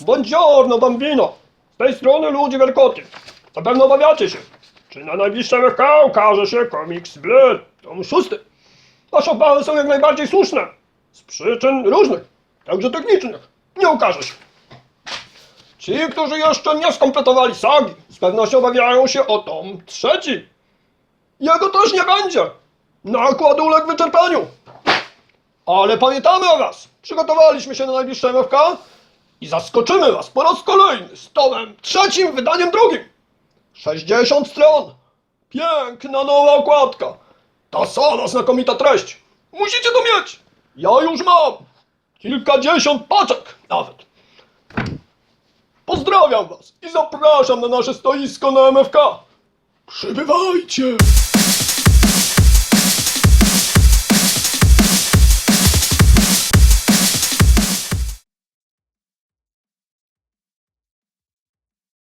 Buongiorno bambino! Z tej strony Ludzi Wielkoty. Na pewno obawiacie się, czy na najbliższym FK ukaże się komiks Blur, tom szósty. Wasze obawy są jak najbardziej słuszne. Z przyczyn różnych, także technicznych. Nie ukaże się. Ci, którzy jeszcze nie skompletowali sagi, z pewnością obawiają się o tom trzeci. Jego też nie będzie. Nakład uległ wyczerpaniu. Ale pamiętamy o was. Przygotowaliśmy się na najbliższe MFK i zaskoczymy was po raz kolejny z tomem trzecim, wydaniem drugim. 60 stron. Piękna nowa okładka. Ta sama znakomita treść. Musicie to mieć. Ja już mam. Kilkadziesiąt paczek nawet. Pozdrawiam was i zapraszam na nasze stoisko na MFK. Przybywajcie.